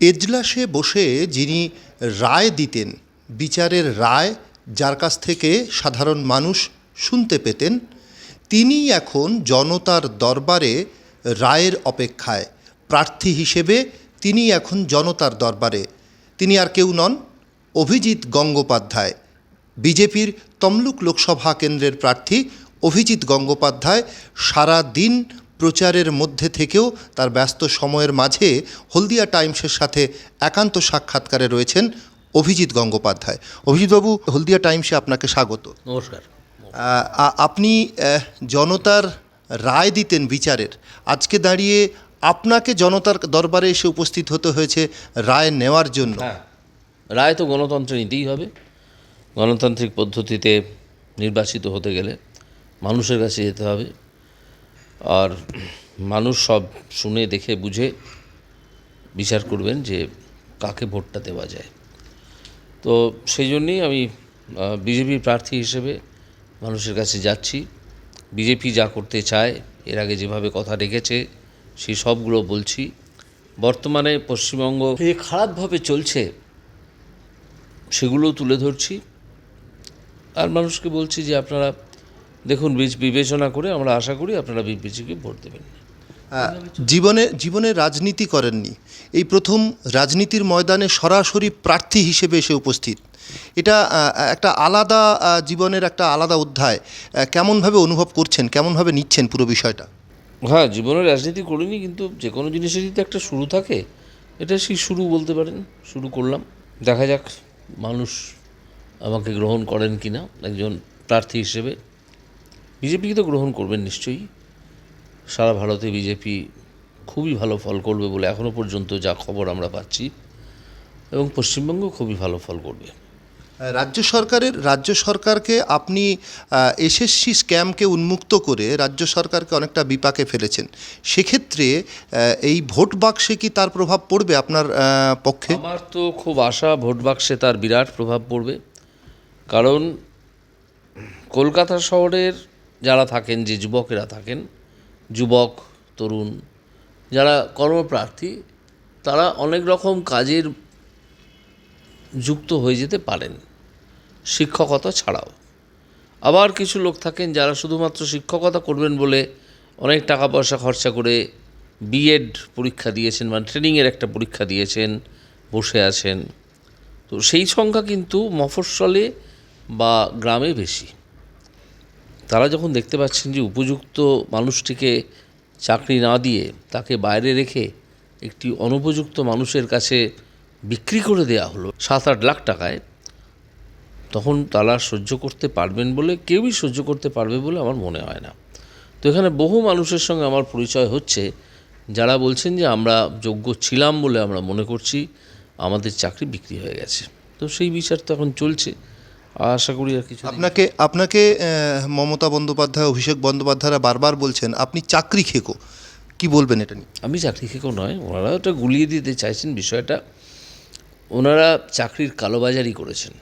এজলাসে বসে যিনি রায় দিতেন, বিচারের রায় যার কাছ থেকে সাধারণ মানুষ শুনতে পেতেন তিনি এখন জনতার দরবারে রায়ের অপেক্ষায়। প্রার্থী হিসেবে তিনি এখন জনতার দরবারে। তিনি আর কেউ নন, অভিজিৎ গঙ্গোপাধ্যায়। বিজেপির তমলুক লোকসভা কেন্দ্রের প্রার্থী অভিজিৎ গঙ্গোপাধ্যায় সারা দিন প্রচারের মধ্যে থেকেও তার ব্যস্ত সময়ের মাঝে হলদিয়া টাইমসের সাথে একান্ত সাক্ষাৎকারে রয়েছেন অভিজিৎ গঙ্গোপাধ্যায়। অভিজিৎবাবু হলদিয়া টাইমসে আপনাকে স্বাগত। নমস্কার। আপনি জনতার রায় দিতেন বিচারের। আজকে দাঁড়িয়ে আপনাকে জনতার দরবারে এসে উপস্থিত হতে হয়েছে রায় নেওয়ার জন্য। হ্যাঁ রায় তো গণতন্ত্রে নিতেই হবে। গণতান্ত্রিক পদ্ধতিতে নির্বাচিত হতে গেলে মানুষের কাছে যেতে হবে। আর মানুষ সব শুনে, দেখে, বুঝে বিচার করবেন যে কাকে ভোটটা দেওয়া যায়। তো সেই জন্যেই আমি বিজেপি প্রার্থী হিসেবে মানুষের কাছে যাচ্ছি। বিজেপি যা করতে চায়, এর আগে যেভাবে কথা রেখেছে, সেই সবগুলো বলছি। বর্তমানে পশ্চিমবঙ্গ যে খারাপভাবে চলছে, সেগুলো তুলে ধরছি। আর মানুষকে বলছি যে আপনারা দেখুন বিচ- বিবেচনা করে আমরা আশা করি আপনারা বিপিজিকে ভোট দেবেন। জীবনে জীবনে রাজনীতি করেননি। এই প্রথম রাজনীতির ময়দানে সরাসরি প্রার্থী হিসেবে এসে উপস্থিত। এটা একটা আলাদা জীবনের একটা আলাদা অধ্যায়। কেমনভাবে অনুভব করছেন কেমনভাবে নিচ্ছেন পুরো বিষয়টা? হ্যাঁ জীবনে রাজনীতি করিনি কিন্তু যে কোনো জিনিসেরই তো একটা শুরু থাকে এটা সেই শুরু বলতে পারেন শুরু করলাম। দেখা যাক মানুষ আমাকে গ্রহণ করেন কি না একজন প্রার্থী হিসেবে। বিজেপিকে তো গ্রহণ করবেন নিশ্চয়ই? সারা ভারতে বিজেপি খুবই ভালো ফল করবে বলে এখনও পর্যন্ত যা খবর আমরা পাচ্ছি এবং পশ্চিমবঙ্গ খুবই ভালো ফল করবে। রাজ্য সরকারের রাজ্য সরকারকে আপনি এসএসসি স্ক্যামকে উন্মুক্ত করে রাজ্য সরকারকে অনেকটা বিপাকে ফেলেছেন। সেক্ষেত্রে এই ভোট বাক্সে কি তার প্রভাব পড়বে আপনার পক্ষে? আমার তো খুব আশা ভোট বাক্সে তার বিরাট প্রভাব পড়বে। কারণ কলকাতা শহরের যারা থাকেন, যে যুবকেরা থাকেন, যুবক, তরুণ, যারা কর্মপ্রার্থী, তারা অনেক রকম কাজের যুক্ত হয়ে যেতে পারেন, শিক্ষকতা ছাড়াও। আবার কিছু লোক থাকেন যারা শুধুমাত্র শিক্ষকতা করবেন বলে অনেক টাকা পয়সা খরচা করে বিএড পরীক্ষা দিয়েছেন মানে ট্রেনিংয়ের একটা পরীক্ষা দিয়েছেন, বসে আছেন। তো সেই সংখ্যা কিন্তু মফস্বলে বা গ্রামে বেশি। তারা যখন দেখতে পাচ্ছেন যে উপযুক্ত মানুষটিকে চাকরি না দিয়ে তাকে বাইরে রেখে একটি অনুপযুক্ত মানুষের কাছে বিক্রি করে দেওয়া হলো সাত আট লাখ টাকায়, তখন তারা সহ্য করতে পারবেন বলে, কেউই সহ্য করতে পারবে বলে আমার মনে হয় না। তো এখানে বহু মানুষের সঙ্গে আমার পরিচয় হচ্ছে, যারা বলছেন যে আমরা যোগ্য ছিলাম বলে আমরা মনে করছি, আমাদের চাকরি বিক্রি হয়ে গেছে। তো সেই বিচার তো এখন চলছে। আশা করি আর কিছু আপনাকে আপনাকে মমতা বন্দ্যোপাধ্যায় অভিষেক বন্দ্যোপাধ্যায়রা বারবার বলছেন আপনি চাকরি খেকো। কি বলবেন এটা নিয়ে? আমি চাকরি খেকো নয় ওনারা ওটা গুলিয়ে দিতে চাইছেন বিষয়টা। ওনারা চাকরির কালোবাজারি করেছেন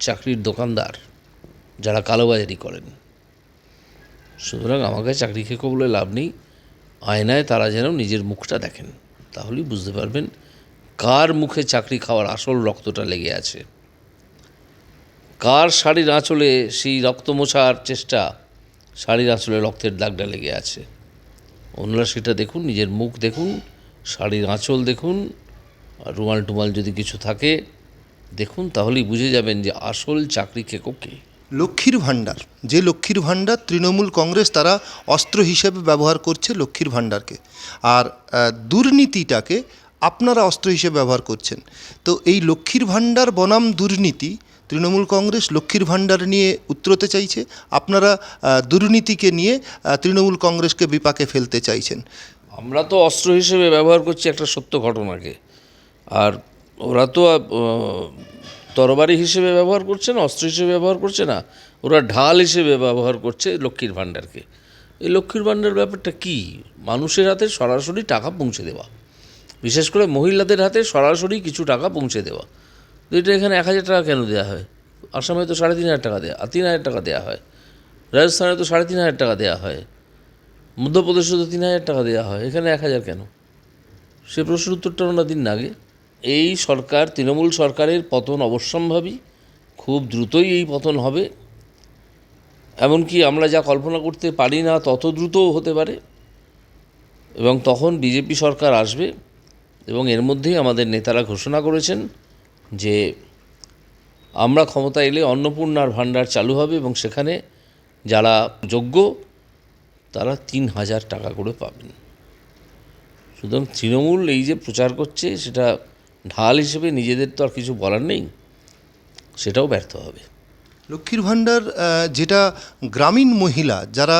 চাকরির দোকানদার যারা কালোবাজারি করেন। সুতরাং আমাকে চাকরি খেকো বলে লাভ নেই আয়নায় তারা যেন নিজের মুখটা দেখেন। তাহলেই বুঝতে পারবেন কার মুখে চাকরি খাওয়ার আসল রক্তটা লেগে আছে। কার শাড়ির আঁচলে সেই রক্ত মোছার চেষ্টা শাড়ির আঁচলে রক্তের দাগটা লেগে আছে। ওনারা সেটা দেখুন, নিজের মুখ দেখুন শাড়ির আঁচল দেখুন, আর রুমাল টুমাল যদি কিছু থাকে দেখুন, তাহলেই বুঝে যাবেন যে আসল চাকরি কে লক্ষ্মীর ভাণ্ডার, যে লক্ষ্মীর ভাণ্ডার তৃণমূল কংগ্রেস তারা অস্ত্র হিসেবে ব্যবহার করছে লক্ষ্মীর ভাণ্ডারকে। আর দুর্নীতিটাকে আপনারা অস্ত্র হিসেবে ব্যবহার করছেন। তো এই লক্ষ্মীর ভাণ্ডার বনাম দুর্নীতি তৃণমূল কংগ্রেস লক্ষ্মীর ভাণ্ডার নিয়ে উত্তরতে চাইছে। আপনারা দুর্নীতিকে নিয়ে তৃণমূল কংগ্রেসকে বিপাকে ফেলতে চাইছেন। আমরা তো অস্ত্র হিসেবে ব্যবহার করছি একটা সত্য ঘটনাকে। আর ওরা তো তরবারি হিসেবে ব্যবহার করছে না, অস্ত্র হিসেবে ব্যবহার করছে না। ওরা ঢাল হিসেবে ব্যবহার করছে লক্ষ্মীর ভাণ্ডারকে। এই লক্ষ্মীর ভাণ্ডার ব্যাপারটা কি? মানুষের হাতে সরাসরি টাকা পৌঁছে দেওয়া। বিশেষ করে মহিলাদের হাতে সরাসরি কিছু টাকা পৌঁছে দেওয়া। তো এটা এখানে এক হাজার টাকা কেন দেওয়া হয়? আসামে তো সাড়ে তিন হাজার টাকা দেওয়া তিন হাজার টাকা দেওয়া হয়। রাজস্থানে তো সাড়ে তিন হাজার টাকা দেওয়া হয়। মধ্যপ্রদেশে তো তিন হাজার টাকা দেওয়া হয়। এখানে এক হাজার কেন? সে প্রশ্নের উত্তরটা ওনারা দিন আগে। এই সরকার, তৃণমূল সরকারের পতন অবশ্যম্ভাবী, খুব দ্রুতই এই পতন হবে। এমনকি আমরা যা কল্পনা করতে পারি না, তত দ্রুতও হতে পারে। এবং তখন বিজেপি সরকার আসবে এবং এর মধ্যেই আমাদের নেতারা ঘোষণা করেছেন যে আমরা ক্ষমতা এলে অন্নপূর্ণার ভাণ্ডার চালু হবে এবং সেখানে যারা যোগ্য, তারা তিন হাজার টাকা করে পাবেন। সুতরাং তৃণমূল এই যে প্রচার করছে, সেটা ঢাল হিসেবে নিজেদের তো আর কিছু বলার নেই, সেটাও ব্যর্থ হবে। লক্ষ্মীর ভাণ্ডার যেটা গ্রামীণ মহিলা, যারা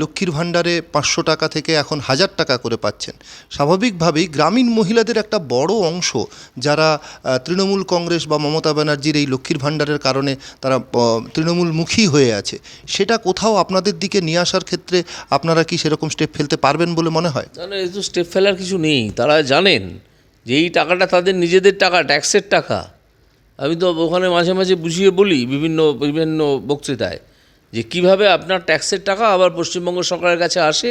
লক্ষ্মীর ভাণ্ডারে পাঁচশো টাকা থেকে এখন হাজার টাকা করে পাচ্ছেন, স্বাভাবিকভাবেই গ্রামীণ মহিলাদের একটা বড় অংশ, যারা তৃণমূল কংগ্রেস বা মমতা ব্যানার্জির এই লক্ষ্মীর ভাণ্ডারের কারণে তারা তৃণমূলমুখী হয়ে আছে, সেটা কোথাও আপনাদের দিকে নিয়ে আসার ক্ষেত্রে আপনারা কি সেরকম স্টেপ ফেলতে পারবেন বলে মনে হয়? তাহলে এই তো স্টেপ ফেলার কিছু নেই, তারা জানেন যে এই টাকাটা তাদের নিজেদের টাকা ট্যাক্সের টাকা। আমি তো ওখানে মাঝে মাঝে বুঝিয়ে বলি বিভিন্ন বিভিন্ন বক্তৃতায় যে কীভাবে আপনার ট্যাক্সের টাকা আবার পশ্চিমবঙ্গ সরকারের কাছে আসে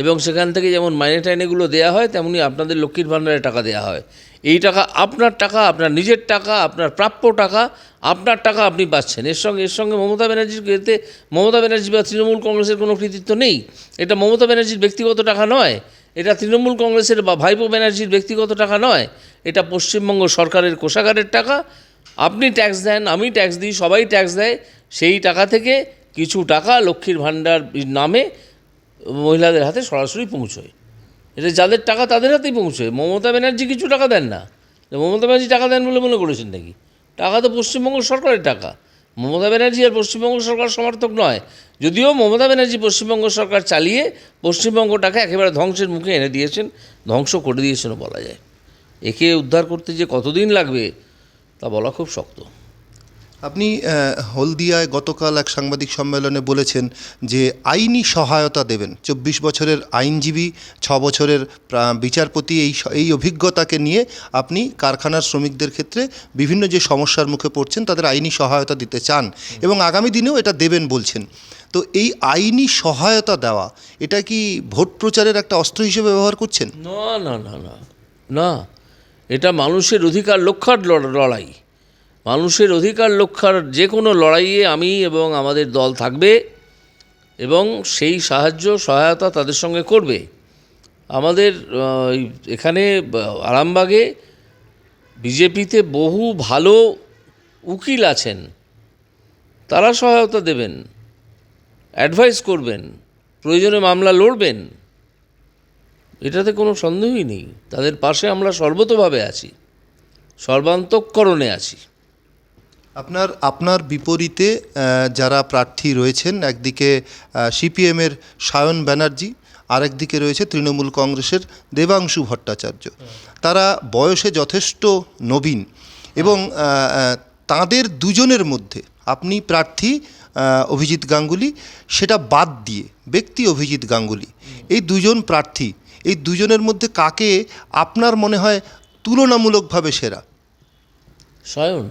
এবং সেখান থেকে যেমন মাইনে টাইনেগুলো দেওয়া হয়, তেমনি আপনাদের লক্ষ্মীর ভাণ্ডারের টাকা দেওয়া হয়। এই টাকা আপনার টাকা, আপনার নিজের টাকা, আপনার প্রাপ্য টাকা, আপনার টাকা আপনি পাচ্ছেন। এর সঙ্গে এর সঙ্গে মমতা ব্যানার্জির এতে, মমতা ব্যানার্জি বা তৃণমূল কংগ্রেসের কোনো কৃতিত্ব নেই। এটা মমতা ব্যানার্জির ব্যক্তিগত টাকা নয়, এটা তৃণমূল কংগ্রেসের বা ভাইপো ব্যানার্জির ব্যক্তিগত টাকা নয়, এটা পশ্চিমবঙ্গ সরকারের কোষাগারের টাকা আপনি ট্যাক্স দেন, আমি ট্যাক্স দিই, সবাই ট্যাক্স দেয়, সেই টাকা থেকে কিছু টাকা লক্ষ্মীর ভাণ্ডার নামে মহিলাদের হাতে সরাসরি পৌঁছয়। এটা যাদের টাকা তাদের হাতেই পৌঁছয়। মমতা ব্যানার্জি কিছু টাকা দেন না। মমতা ব্যানার্জি টাকা দেন বলে মনে করেছেন নাকি? টাকা তো পশ্চিমবঙ্গ সরকারের টাকা। মমতা ব্যানার্জি আর পশ্চিমবঙ্গ সরকার সমর্থক নয়। যদিও মমতা ব্যানার্জি পশ্চিমবঙ্গ সরকার চালিয়ে পশ্চিমবঙ্গটাকে একেবারে ধ্বংসের মুখে এনে দিয়েছেন, ধ্বংস করে দিয়েছেনও বলা যায়। একে উদ্ধার করতে যে কতদিন লাগবে তা বলা খুব শক্ত। আপনি হলদিয়ায় গতকাল এক সাংবাদিক সম্মেলনে বলেছেন যে আইনি সহায়তা দেবেন। চব্বিশ বছরের আইনজীবী ছ বছরের বিচারপতি এই এই অভিজ্ঞতাকে নিয়ে আপনি কারখানার শ্রমিকদের ক্ষেত্রে বিভিন্ন যে সমস্যার মুখে পড়ছেন তাদের আইনি সহায়তা দিতে চান এবং আগামী দিনেও এটা দেবেন বলছেন। তো এই আইনি সহায়তা দেওয়া এটা কি ভোট প্রচারের একটা অস্ত্র হিসেবে ব্যবহার করছেন? না না না না না। এটা মানুষের অধিকার রক্ষার লড়- লড়াই। মানুষের অধিকার রক্ষার যে কোনো লড়াইয়ে আমি এবং আমাদের দল থাকবে এবং সেই সাহায্য, সহায়তা তাদের সঙ্গে করবে। আমাদের এখানে আরামবাগে বিজেপিতে বহু ভালো উকিল আছেন। তারা সহায়তা দেবেন, অ্যাডভাইস করবেন, প্রয়োজনে মামলা লড়বেন। এটাতে কোনো সন্দেহই নেই। তাদের পাশে আমরা সর্বতভাবে আছি। সর্বান্তকরণে আছি। আপনার আপনার বিপরীতে যারা প্রার্থী রয়েছেন, একদিকে সিপিএমের সায়ন ব্যানার্জি, আরেকদিকে রয়েছে তৃণমূল কংগ্রেসের দেবাংশু ভট্টাচার্য। তারা বয়সে যথেষ্ট নবীন এবং তাদের দুজনের মধ্যে আপনি প্রার্থী অভিজিৎ গাঙ্গুলি, সেটা বাদ দিয়ে ব্যক্তি অভিজিৎ গাঙ্গুলি, এই দুজন প্রার্থী এই দুজনের মধ্যে কাকে আপনার মনে হয় তুলনামূলকভাবে সেরা? সায়ন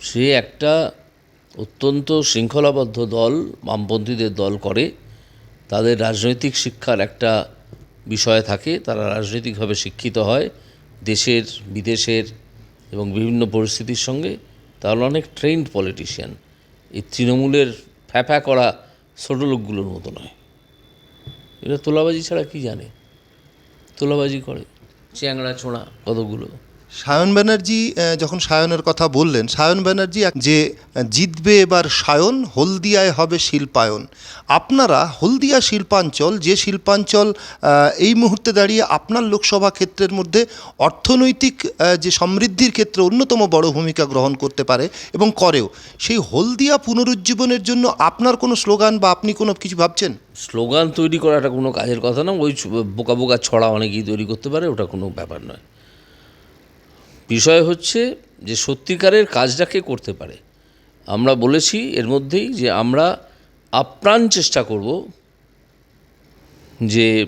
সে একটা অত্যন্ত শৃঙ্খলাবদ্ধ দল, বামপন্থীদের দল করে। তাদের রাজনৈতিক শিক্ষার একটা বিষয় থাকে। তারা রাজনৈতিকভাবে শিক্ষিত হয়। দেশের, বিদেশের এবং বিভিন্ন পরিস্থিতির সঙ্গে তাহলে অনেক ট্রেন্ড পলিটিশিয়ান এই তৃণমূলের ফ্যাফা করা ছোটো লোকগুলোর মতো নয়। এরা তোলাবাজি ছাড়া কী জানে? তোলাবাজি করে। চ্যাংড়া ছোঁড়া। কতগুলো? সায়ন ব্যানার্জি যখন সায়নের কথা বললেন, সায়ন ব্যানার্জি যে জিতবে এবার সায়ন, হলদিয়ায় হবে শিল্পায়ন। আপনারা হলদিয়া শিল্পাঞ্চল, যে শিল্পাঞ্চল এই মুহূর্তে দাঁড়িয়ে আপনার লোকসভা ক্ষেত্রের মধ্যে অর্থনৈতিক যে সমৃদ্ধির ক্ষেত্রে অন্যতম বড় ভূমিকা গ্রহণ করতে পারে এবং করেও, সেই হলদিয়া পুনরুজ্জীবনের জন্য আপনার কোনো স্লোগান বা আপনি কোনো কিছু ভাবছেন? স্লোগান তৈরি করাটা কোনো কাজের কথা না, ওই বোকা বোকা ছড়া অনেকেই তৈরি করতে পারে, ওটা কোনো ব্যাপার নয়। বিষয় হচ্ছে যে সত্যিকারের কাজটা কে করতে পারে? আমরা বলেছি এর মধ্যেই যে আমরা আপ্রাণ চেষ্টা করব যে,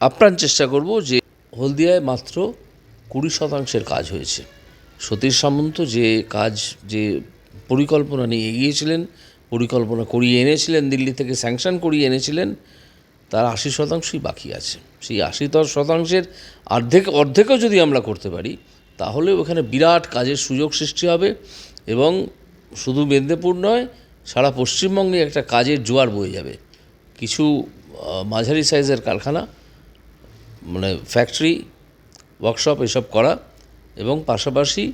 আপ্রাণ চেষ্টা করব যে হলদিয়ায় মাত্র কুড়ি শতাংশের কাজ হয়েছে। সতীশ সামন্ত যে কাজ, যে পরিকল্পনা নিয়ে এগিয়েছিলেন, পরিকল্পনা করিয়ে এনেছিলেন, দিল্লি থেকে স্যাংশন করিয়ে এনেছিলেন, তার আশি শতাংশই বাকি আছে। সেই আশি শতাংশের অর্ধেক, অর্ধেকও যদি আমরা করতে পারি তাহলে ওখানে বিরাট কাজের সুযোগ সৃষ্টি হবে এবং শুধু মেদিনীপুর নয়, সারা পশ্চিমবঙ্গে একটা কাজের জোয়ার বয়ে যাবে। কিছু মাঝারি সাইজের কারখানা মানে ফ্যাক্টরি, ওয়ার্কশপ এসব করা এবং পাশাপাশি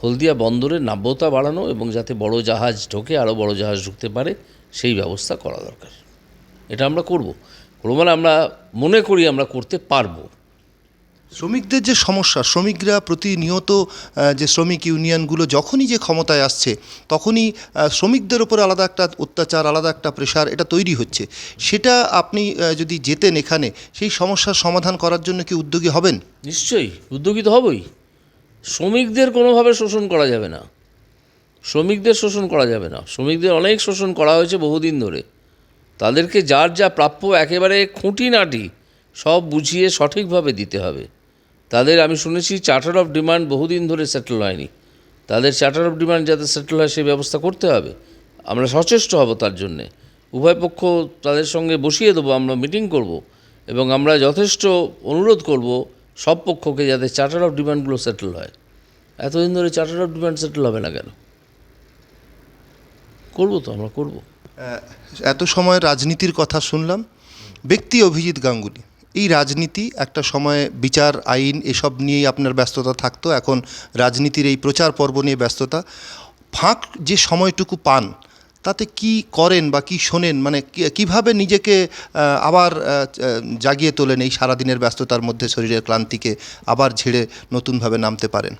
হলদিয়া বন্দরের নাব্যতা বাড়ানো এবং যাতে বড় জাহাজ ঢোকে, আরও বড় জাহাজ ঢুকতে পারে, সেই ব্যবস্থা করা দরকার। এটা আমরা করব। মানে আমরা মনে করি আমরা করতে পারব। শ্রমিকদের যে সমস্যা, শ্রমিকরা প্রতিনিয়ত যে শ্রমিক ইউনিয়নগুলো যখনই যে ক্ষমতায় আসছে, তখনই শ্রমিকদের ওপর আলাদা একটা অত্যাচার, আলাদা একটা প্রেশার এটা তৈরি হচ্ছে। সেটা আপনি যদি যেতেন এখানে, সেই সমস্যার সমাধান করার জন্য কি উদ্যোগী হবেন? নিশ্চয়ই, উদ্যোগী তো হবই। শ্রমিকদের কোনোভাবে শোষণ করা যাবে না। শ্রমিকদের শোষণ করা যাবে না। শ্রমিকদের অনেক শোষণ করা হয়েছে বহুদিন ধরে। তাদেরকে যার যা প্রাপ্য একেবারে খুঁটিনাটি সব বুঝিয়ে সঠিকভাবে দিতে হবে। তাদের আমি শুনেছি চার্টার অফ ডিমান্ড বহুদিন ধরে সেটেল হয়নি। তাদের চার্টার অফ ডিমান্ড যাতে সেটেল হয় সেই ব্যবস্থা করতে হবে। আমরা সচেষ্ট হব তার জন্যে। উভয় পক্ষ তাদের সঙ্গে বসিয়ে দেবো, আমরা মিটিং করব এবং আমরা যথেষ্ট অনুরোধ করব সব পক্ষকে যাতে চার্টার অফ ডিমান্ডগুলো সেটেল হয়। এতদিন ধরে চার্টার অফ ডিমান্ড সেটেল হবে না কেন? করব তো, আমরা করব। এত সময় রাজনীতির কথা শুনলাম। ব্যক্তি অভিজিৎ গাঙ্গুলি। এই রাজনীতি, একটা সময়ে বিচার, আইন এসব নিয়েই আপনার ব্যস্ততা থাকতো, এখন রাজনীতির এই প্রচার পর্ব নিয়ে ব্যস্ততা। ফাঁক যে সময়টুকু পান, তাতে কি করেন বা কি শোনেন? মানে কীভাবে নিজেকে আবার জাগিয়ে তোলেন এই সারাদিনের ব্যস্ততার মধ্যে শরীরের ক্লান্তিকে আবার ঝেড়ে নতুনভাবে নামতে পারেন?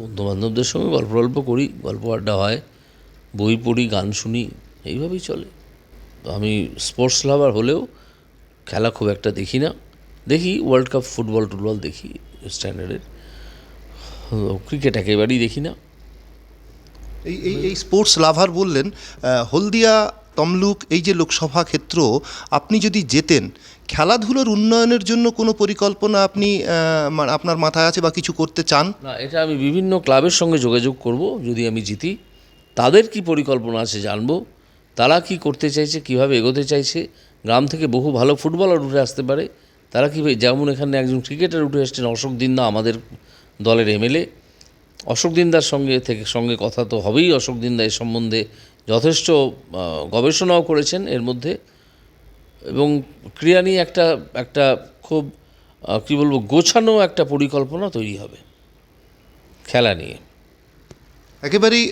বন্ধু বান্ধবদের সঙ্গে গল্প গল্প করি, গল্প আড্ডা হয়, বই পড়ি, গান শুনি, এইভাবেই চলে। আমি স্পোর্টস লাভার হলেও খেলা খুব একটা দেখি না। দেখি ওয়ার্ল্ড কাপ ফুটবল টুটবল দেখি স্ট্যান্ডার্ডের ক্রিকেট একেবারেই দেখি না। এই এই এই স্পোর্টস লাভার বললেন হলদিয়া তমলুক এই যে লোকসভা ক্ষেত্র আপনি যদি যেতেন খেলাধুলোর উন্নয়নের জন্য কোনো পরিকল্পনা আপনি মা- আপনার মাথায় আছে বা কিছু করতে চান? না এটা আমি বিভিন্ন ক্লাবের সঙ্গে যোগাযোগ করব যদি আমি জিতি। তাদের কি পরিকল্পনা আছে জানব তারা কি করতে চাইছে কীভাবে এগোতে চাইছে। গ্রাম থেকে বহু ভালো ফুটবলার উঠে আসতে পারে। তারা কি যেমন এখানে একজন ক্রিকেটার উঠে আসছেন অশোক দিন্দা আমাদের দলের এমএলএ। অশোক দিন্দার সঙ্গে থেকে, সঙ্গে কথা তো হবেই। অশোক দিন্দা এ সম্বন্ধে যথেষ্ট গবেষণাও করেছেন এর মধ্যে। এবং ক্রিয়া নিয়ে একটা একটা খুব কী বলব, গোছানো একটা পরিকল্পনা তৈরি হবে খেলা নিয়ে। একেবারেই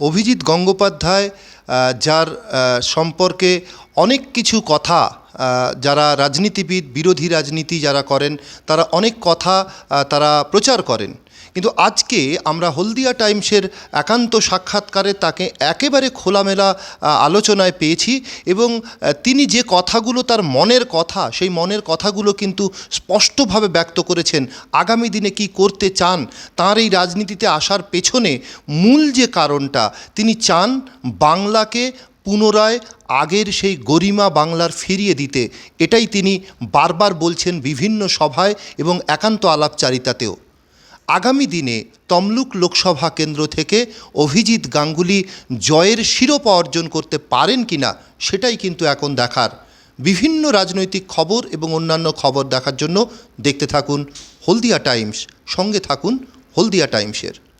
অভিজিৎ গঙ্গোপাধ্যায় যার সম্পর্কে অনেক কিছু কথা যারা রাজনীতিবিদ, বিরোধী রাজনীতি যারা করেন, তারা অনেক কথা তারা প্রচার করেন। কিন্তু আজকে আমরা হলদিয়া টাইমসের একান্ত সাক্ষাৎকারে তাকে একেবারে খোলামেলা আলোচনায় পেয়েছি এবং তিনি যে কথাগুলো তার মনের কথা, সেই মনের কথাগুলো কিন্তু স্পষ্টভাবে ব্যক্ত করেছেন। আগামী দিনে কি করতে চান, তার এই রাজনীতিতে আসার পেছনে মূল যে কারণটা, তিনি চান বাংলাকে পুনরায় আগের সেই গরিমা বাংলার ফিরিয়ে দিতে। এটাই তিনি বারবার বলছেন বিভিন্ন সভায় এবং একান্ত আলাপচারিতাতেও। আগামী দিনে তমলুক লোকসভা কেন্দ্র থেকে অভিজিৎ গাঙ্গুলি জয়ের শিরোপা অর্জন করতে পারেন কিনা সেটাই কিন্তু এখন দেখার। বিভিন্ন রাজনৈতিক খবর এবং অন্যান্য খবর দেখার জন্য দেখতে থাকুন হলদিয়া টাইমস। সঙ্গে থাকুন হলদিয়া টাইমসের।